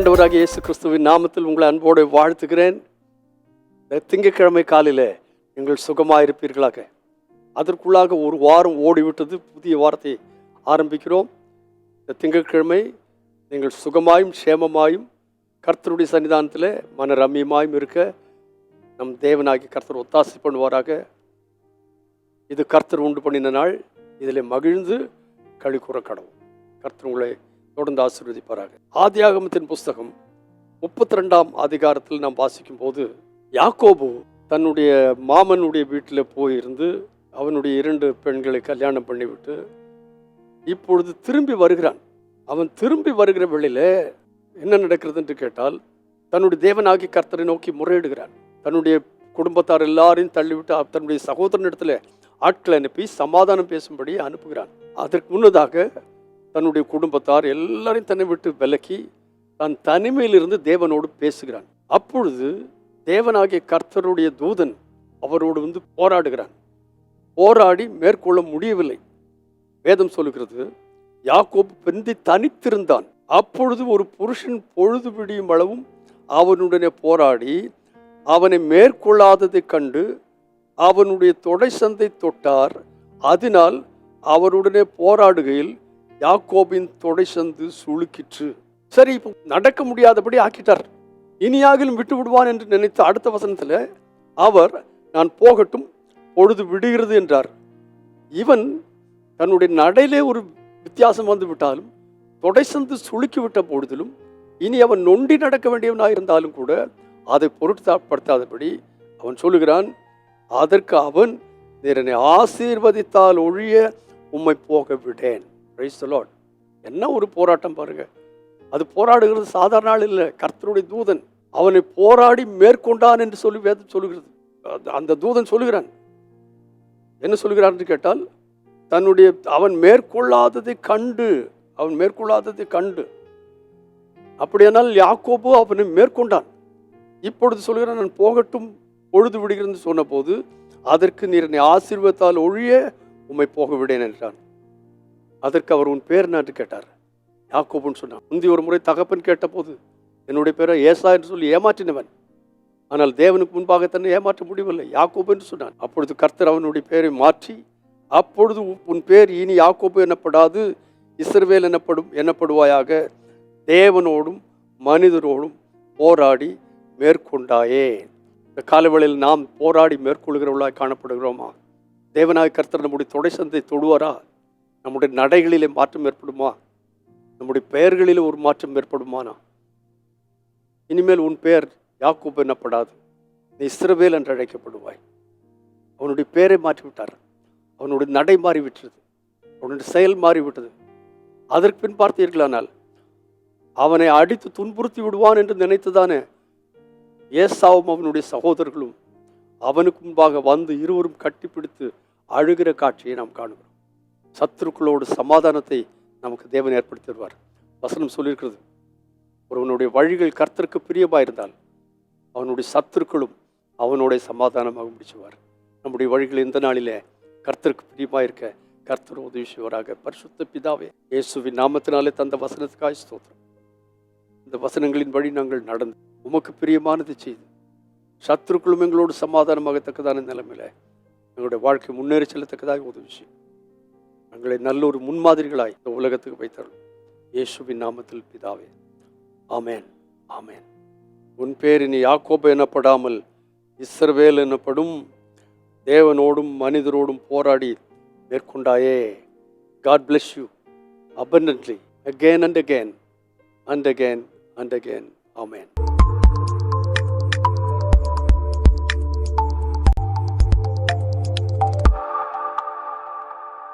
ஆண்டவராக இயேசு கிறிஸ்துவின் நாமத்தில் உங்களை அன்போடு வாழ்த்துகிறேன். திங்கக்கிழமை திங்கட்கிழமை காலையில் நீங்கள் சுகமாக இருப்பீர்களாக அதற்குள்ளாக ஒரு வாரம் ஓடிவிட்டது. புதிய வாரத்தை ஆரம்பிக்கிறோம். இந்த திங்கட்கிழமை நீங்கள் சுகமாயும் சேமமாயும் கர்த்தருடைய சன்னிதானத்தில் மன ரம்மியமாயும் இருக்க நம் தேவனாகி கர்த்தர் ஒத்தாசை பண்ணுவாராக. இது கர்த்தர் உண்டு பண்ணின நாள். இதில் மகிழ்ந்து களி கடவுள். கர்த்தர் உங்களை தொடர்ந்து ஆசீர்வதிப்பாராக. ஆதியாகமத்தின் புஸ்தகம் முப்பத்தி ரெண்டாம் அதிகாரத்தில் நாம் வாசிக்கும் போது யாக்கோபு தன்னுடைய மாமனுடைய வீட்டில் போயிருந்து அவனுடைய இரண்டு பெண்களை கல்யாணம் பண்ணிவிட்டு இப்பொழுது திரும்பி வருகிறான். அவன் திரும்பி வருகிற வேளையில் என்ன நடக்கிறது என்று கேட்டால் தன்னுடைய தேவனாகி கர்த்தரை நோக்கி முறையிடுகிறான் தன்னுடைய குடும்பத்தார் எல்லாரையும் தள்ளிவிட்டு தன்னுடைய சகோதரனிடத்தில் ஆட்களை அனுப்பி சமாதானம் பேசும்படி அனுப்புகிறான். அதற்கு முன்னதாக தன்னுடைய குடும்பத்தார் எல்லாரையும் தன்னை விட்டு விலக்கி தான் தனிமையிலிருந்து தேவனோடு பேசுகிறான். அப்பொழுது தேவனாகிய கர்த்தருடைய தூதன் அவரோடு வந்து போராடுகிறான். போராடி மேற்கொள்ள முடியவில்லை. வேதம் சொல்லுகிறது யாக்கோப் பெந்தி தனித்திருந்தான். அப்பொழுது ஒரு புருஷன் பொழுது விடியும் அளவும் அவனுடனே போராடி அவனை மேற்கொள்ளாததைக் கண்டு அவனுடைய தொடை சந்தை தொட்டார். அதனால் அவருடனே போராடுகையில் யாக்கோபின் தொடை சந்து சுழுக்கிற்று சரி இப்போ நடக்க முடியாதபடி ஆக்கிட்டார். இனியாகிலும் விட்டு விடுவான் என்று நினைத்த அடுத்த வசனத்தில் அவர் நான் போகட்டும் பொழுது விடுகிறது என்றார். இவன் தன்னுடைய நடையிலே ஒரு வித்தியாசம் வந்து விட்டாலும் தொடை சந்து சுளுக்கி விட்ட பொழுதிலும் இனி அவன் நொண்டி நடக்க வேண்டியவனாக இருந்தாலும் கூட அதை பொருட்படுத்தாதபடி அவன் சொல்லுகிறான் அதற்கு அவன் என்னை ஆசீர்வதித்தால் ஒழிய உம்மை போக விடேன். பிரைஸ் the என்ன ஒரு போராட்டம் பாருங்க. அது போராடுகிறது சாதாரண ஆள் இல்லை. கர்த்தருடைய தூதன் அவனை போராடி மேற்கொண்டான் என்று சொல்லி வேதம் சொல்லுகிறது. அந்த- அந்த தூதன் சொல்லுகிறான். என்ன சொல்லுகிறான் என்று கேட்டால் தன்னுடைய அவன் மேற்கொள்ளாததை கண்டு அவன் மேற்கொள்ளாததை கண்டு. அப்படியானால் யாக்கோபு அவனை மேற்கொண்டான். இப்பொழுது சொல்கிறான் நான் போகட்டும் பொழுது விடுகிறது சொன்னபோது அதற்கு நீர் என்னை ஆசீர்வத்தால் ஒழிய உம்மை போக விடேன் என்றான். அதற்கு அவர் உன் பேர் என்ன என்று கேட்டார். யாக்கோபுன்னு சொன்னான். முந்தி ஒரு முறை தகப்பன் கேட்டபோது என்னுடைய பேரை ஏசா என்று சொல்லி ஏமாற்றினவன். ஆனால் தேவனுக்கு முன்பாக தன்னை ஏமாற்ற முடியவில்லை. யாக்கோபு என்று சொன்னான். அப்பொழுது கர்த்தர் அவனுடைய பேரை மாற்றி அப்பொழுது உன் பேர் இனி யாக்கோபு எனப்படாது இஸ்ரவேல் எனப்படும் எனப்படுவாயாக தேவனோடும் மனிதரோடும் போராடி மேற்கொண்டாயே. இந்த காலவேளையில் நாம் போராடி மேற்கொள்கிறவர்களாக காணப்படுகிறோமா? தேவனாய் கர்த்தர் நம்முடைய தொடை சந்தை தொடுவாரா? நம்முடைய நடைகளிலே மாற்றம் ஏற்படுமா? நம்முடைய பெயர்களிலே ஒரு மாற்றம் ஏற்படுமானா? இனிமேல் உன் பெயர் யாக்கூப் என்னப்படாது. நீ இஸ்ரவேல் என்று அழைக்கப்படுவாய். அவனுடைய பெயரை மாற்றிவிட்டார். அவனுடைய நடை மாறிவிட்டது. அவனுடைய செயல் மாறிவிட்டது. அதற்கு பின் பார்த்தீர்களானால் அவனை அடித்து துன்புறுத்தி விடுவான் என்று நினைத்துதானே ஏசாவும் அவனுடைய சகோதரர்களும் அவனுக்கு முன்பாக வந்து இருவரும் கட்டிப்பிடித்து அழுகிற காட்சியை நாம் காணுகிறோம். சத்துருக்களோடு சமாதானத்தை நமக்கு தேவன் ஏற்படுத்தி வருவார் வசனம் சொல்லியிருக்கிறது ஒருவனுடைய வழிகள் கர்த்தருக்கு பிரியமாயிருந்தால் அவனுடைய சத்துருக்களும் அவனுடைய சமாதானமாக முடிச்சுவார். நம்முடைய வழிகள் இந்த நாளிலே கர்த்தருக்கு பிரியமாக இருக்க கர்த்தர் உதவி செய்வாராக. பரிசுத்த பிதாவே இயேசுவின் நாமத்தினாலே தந்த வசனத்துக்காக ஸ்தோத்திரம். இந்த வசனங்களின் வழி நாங்கள் நடந்து உமக்கு பிரியமானது செய்து சத்துருக்களும் எங்களோடு சமாதானமாகத்தக்கதான நிலைமையில எங்களுடைய வாழ்க்கை முன்னேறி செல்லத்தக்கதாக உதவி செய்யும். எங்களை நல்ல ஒரு முன்மாதிரிகளாய் இந்த உலகத்துக்கு வைத்தருள் இயேசுவின் நாமத்தில் பிதாவே. ஆமேன். ஆமேன். உன் பேர் இனி யாக்கோபு எனப்படாமல் இஸ்ரவேல் எனப்படும் தேவனோடும் மனிதரோடும் போராடி மேற்கொண்டாயே. God bless you abundantly again and again and again and again amen